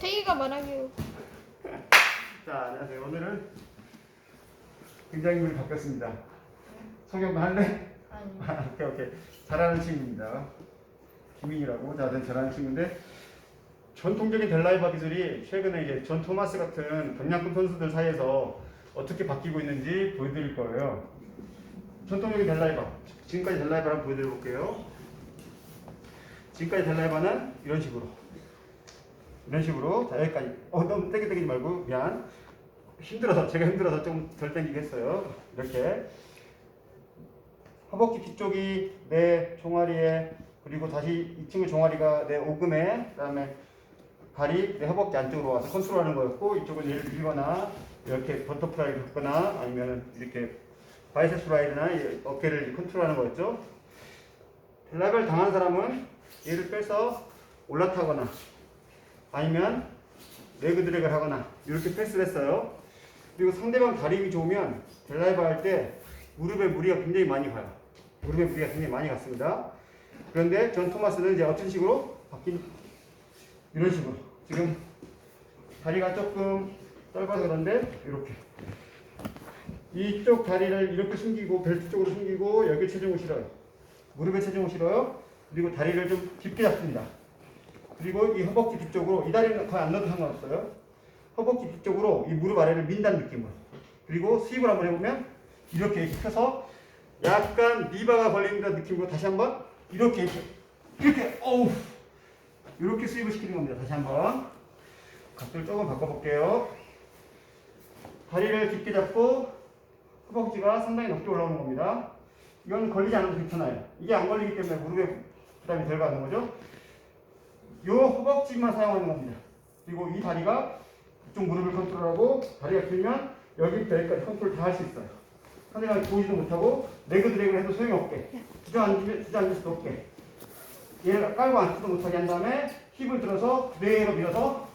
태기가 말하기로. 자, 안녕하세요. 오늘은 등장인물이 바뀌었습니다. 소개 한번 할래? 아니. 오케이, 오케이. 잘하는 친구입니다. 김민이라고. 자, 네, 잘하는 친구인데, 전통적인 델라이바 기술이 최근에 이제 존 토마스 같은 경량급 선수들 사이에서 어떻게 바뀌고 있는지 보여드릴 거예요. 전통적인 델라이바. 지금까지 델라이바를 한번 보여드려 볼게요. 지금까지 델라이바는 이런 식으로. 이런 식으로 자 여기까지. 어 너무 땡기 땡기지 말고 미안. 힘들어서 제가 힘들어서 좀 덜 땡기게 했어요. 이렇게. 허벅지 뒤쪽이 내 종아리에 그리고 다시 이 친구 종아리가 내 오금에 그다음에 발이 내 허벅지 안쪽으로 와서 컨트롤하는 거였고 이쪽은 얘를 밀거나 이렇게 버터플라이를 걷거나 아니면 이렇게 바이세스 라이드나 이 어깨를 컨트롤하는 거였죠. 델라벨 당한 사람은 얘를 빼서 올라타거나 아니면 레그 드래그를 하거나 이렇게 패스를 했어요. 그리고 상대방 다리 힘이 좋으면 델라이바 할때 무릎에 무리가 굉장히 많이 가요. 무릎에 무리가 굉장히 많이 갔습니다. 그런데 존 토마스는 이제 어떤 식으로 바뀐 이런 식으로 지금 다리가 조금 짧아서 그런데 이렇게 이쪽 다리를 이렇게 숨기고 벨트 쪽으로 숨기고 여기 체중을 실어요. 무릎에 체중을 실어요. 그리고 다리를 좀 깊게 잡습니다. 그리고 이 허벅지 뒤쪽으로 이 다리는 거의 안 넣어도 상관없어요. 허벅지 뒤쪽으로 이 무릎 아래를 민다는 느낌으로. 그리고 스윕을 한번 해보면 이렇게 펴서 약간 리바가 걸린다는 느낌으로 다시 한번 이렇게 이렇게 이렇게 어우 이렇게 스윕을 시키는 겁니다. 다시 한번 각도를 조금 바꿔볼게요. 다리를 깊게 잡고 허벅지가 상당히 높게 올라오는 겁니다. 이건 걸리지 않아도 괜찮아요. 이게 안 걸리기 때문에 무릎에 부담이 덜 가는 거죠. 요 허벅지만 사용하는 겁니다. 그리고 이 다리가 이쪽 무릎을 컨트롤하고 다리가 길면 여기부터 여기까지 컨트롤 다 할 수 있어요. 상대방이 보지도 못하고 레그 드래그를 해도 소용이 없게 주저앉을, 주저앉을 수도 없게 얘를 깔고 앉지도 못하게 한 다음에 힙을 들어서 그대로 밀어서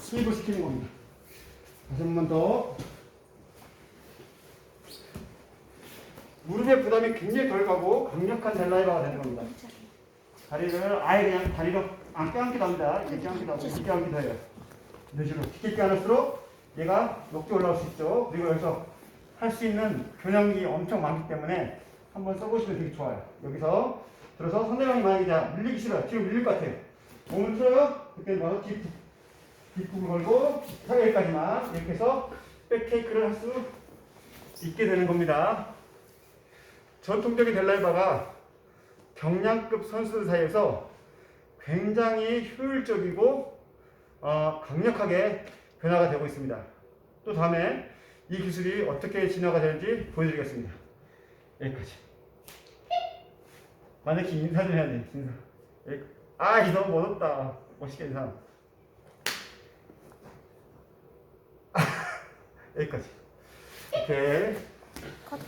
스윕을 시키는 겁니다. 다시 한 번 더 무릎의 부담이 굉장히 덜 가고 강력한 델라이바가 되는 겁니다. 다리를 아예 그냥 다리로 안 껴안기도 합니다. 이렇게 껴안기도 하고 이렇게 껴안기도 해요. 이런 식으로 깊게 껴안을수록 얘가 높게 올라올 수 있죠. 그리고 여기서 할 수 있는 교량이 엄청 많기 때문에 한번 써보시면 되게 좋아요. 여기서 들어서 상대방이 만약에 자 밀리기 싫어요. 지금 밀릴 것 같아요. 몸을 틀어요. 그때 와서 뒷, 뒷굽을 걸고 사이까지만 이렇게 해서 백테이크를 할 수 있게 되는 겁니다. 전통적인 델라이바가 경량급 선수들 사이에서 굉장히 효율적이고 어, 강력하게 변화가 되고 있습니다. 또 다음에 이 기술이 어떻게 진화가 되는지 보여드리겠습니다. 여기까지. 마네킹 인사 좀 해야 돼. 인사. 여기- 아, 이 너무 멋없다. 멋있게 인사. 여기까지. 오케이. 컷.